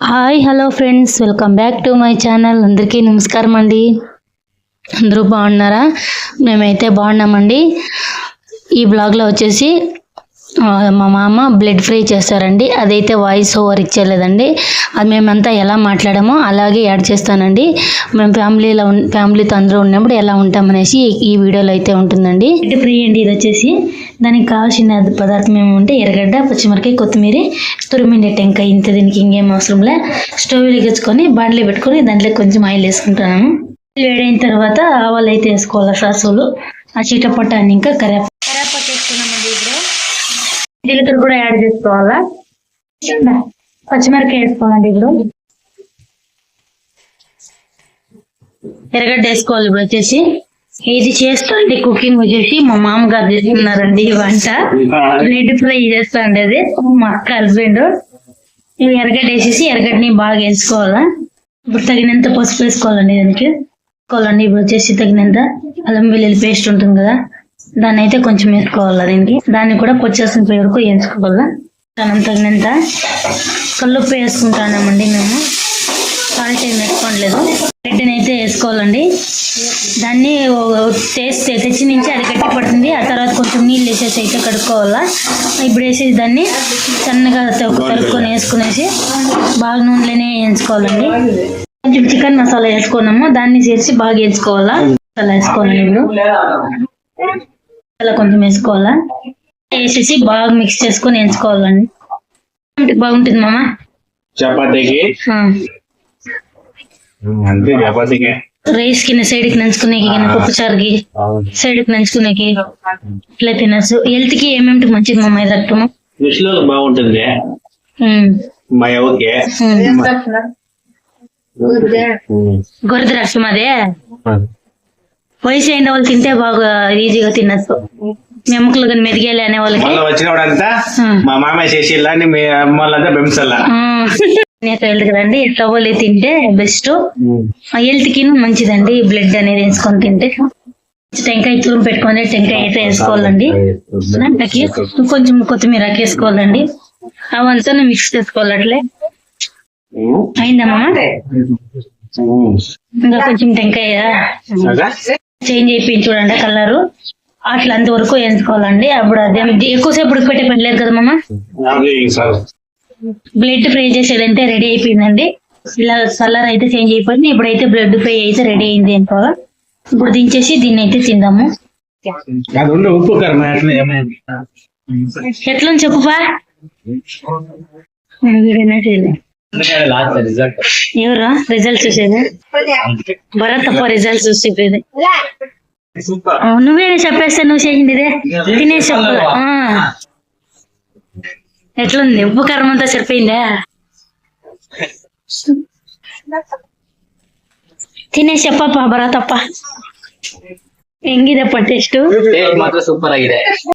Hi hello friends. Welcome back to my channel. అందరికీ నమస్కారం అండి. అందరూ బాగున్నారా? మేమైతే బాగున్నామండి. ఈ బ్లాగ్లో వచ్చేసి మా మామ బ్లడ్ ఫ్రై చేస్తారండి. అదైతే వాయిస్ ఓవర్ ఇచ్చేలేదండి అది మేమంతా ఎలా మాట్లాడామో అలాగే యాడ్ చేస్తానండి. మేము ఫ్యామిలీలో ఫ్యామిలీతో అందరూ ఉన్నప్పుడు ఎలా ఉంటామనేసి ఈ- వీడియోలో అయితే ఉంటుందండి. బ్లడ్ ఫ్రీ అండి ఇది వచ్చేసి. దానికి కావాల్సిన పదార్థం ఏమంటే ఎర్రగడ్డ పచ్చిమిరకాయ కొత్తిమీర తురిమిండే టెంకాయ ఇంత దీనికి ఇంకేం అవసరంలే స్టవ్ వెలిగించుకొని బాండ్లో పెట్టుకొని దాంట్లో కొంచెం ఆయిల్ వేసుకుంటున్నాము. వేడైన తర్వాత ఆవాలు అయితే వేసుకోవాలి సాసులు. ఆ చిటపట్టాన్ని ఇంకా కరేపా కరేపాకు వేసుకున్నామండి ఇప్పుడు. జీలకర్ర కూడా యాడ్ చేసుకోవాలా? పచ్చిమిరకాయ వేసుకోవాలండి ఇప్పుడు. ఎర్రగడ్డ వేసుకోవాలి ఇప్పుడు వచ్చేసి. ఇది చేస్తాండి కుకింగ్ వచ్చేసి. మా మామగారు చేస్తున్నారండి ఈ వంట. బ్రెడ్ ఫ్రై చేస్తాండి అది. మా అక్క హస్బెండ్ ఇవి ఎర్రగడ్డ వేసేసి ఎర్రగడ్డని బాగా వేసుకోవాలా. ఇప్పుడు తగినంత పసుపు వేసుకోవాలండి దానికి. వేసుకోవాలండి. ఇప్పుడు వచ్చేసి తగినంత అల్లం వెల్లుల్లి పేస్ట్ ఉంటుంది కదా. దాన్ని అయితే కొంచెం వేసుకోవాలా దీనికి? దాన్ని కూడా పొచ్చేసిన వరకు వేసుకోవాలా దాని తగినంత కల్లుప్పు వేసుకుంటున్నామండి మేము. సాల్ట్ ఏం వేసుకోవట్లేదు బ్రెడ్ని అయితే వేసుకోవాలండి. దాన్ని టేస్ట్ తెచ్చి నుంచి అది గట్టి పడుతుంది. ఆ తర్వాత కొంచెం నీళ్ళు వేసేసి అయితే కడుక్కోవాలా? ఇప్పుడు వేసేసి దాన్ని సన్నగా కలుపుకొని వేసుకునేసి బాగా నూనెలోనే వేయించుకోవాలండి. కొంచెం చికెన్ మసాలా వేసుకున్నాము. దాన్ని చేసి బాగా వేసుకోవాలా మసాలా వేసుకోవాలండి ఇప్పుడు. అలా కొంచెం వేసుకోవాలా? వేసేసి బాగా మిక్స్ చేసుకొని వేసుకోవాలండి. బాగుంటుంది మామ. చపాతీకి? ఆ. అంతే చపాతీకి. రైస్ కింద సైడ్కి నంచుకునేకి కింద పప్పు చారుకి సైడ్కి నంచుకునేకి ఇట్లా తినచ్చు. హెల్త్కి ఏమేమిటి మంచిది మా ఇది రక్తము బాగుంటుంది. మా ఎవరికి. గొర్రె రక్తం అదే. వయసు అయిన వాళ్ళు తింటే బాగా ఈజీగా తినచ్చు ఎముకలు కానీ మెదిగేలే అనే వాళ్ళకి. వచ్చినప్పుడంతా. మా మామయ్య చేసి మీ బెంసల్లా హెల్త్ కదండి టవల్ తింటే బెస్ట్. హెల్త్కి మంచిదండి బ్లడ్ అనేది వేసుకొని తింటే. టెంకాయ తురుము పెట్టుకొని టెంకాయ అయితే వేసుకోవాలండి. కొంచెం కొత్తిమీర వేసుకోవాలండి. అవంతా మిక్స్ చేసుకోవాలి అట్లే. అయిందమ్మా ఇంకా కొంచెం టెంకాయ. చేంజ్ అయిపోయింది చూడండి కలరు. అట్లా అంతవరకు వేసుకోవాలండి. అప్పుడు అదే ఎక్కువసేపు ఉడకపెట్టే పని లేదు కదా మామ? బ్లడ్ ఫ్రై చేసేదంటే రెడీ అయిపోయిందండి. ఇలా కలర్ అయితే చేంజ్ అయిపోయింది. ఇప్పుడైతే బ్లడ్ ఫ్రై అయితే రెడీ అయింది అనుకో ఇప్పుడు దించేసి దీన్ని అయితే తిందాము. ఎట్లా ఉంది చెప్పుపా. ఎవరు రిజల్ట్ చూసేది? భరత్ తప్ప రిజల్ట్ చూసేది ఆ, నువ్వేనే చెప్పేస్తే నువ్వు చేసింది ఇదే తినేసి చెప్పాలి ఆ. ఎట్లుంది ఉప్పు కారం అంతా సరిపోయిందా ತಿನ್ನೇಸಿ ಅಪ್ಪ ಬರತ್ತಪ್ಪ ಹೆಂಗಿದಪ್ಪ ಟೇಸ್ಟು ಮಾತ್ರ ಸೂಪರ್ ಆಗಿದೆ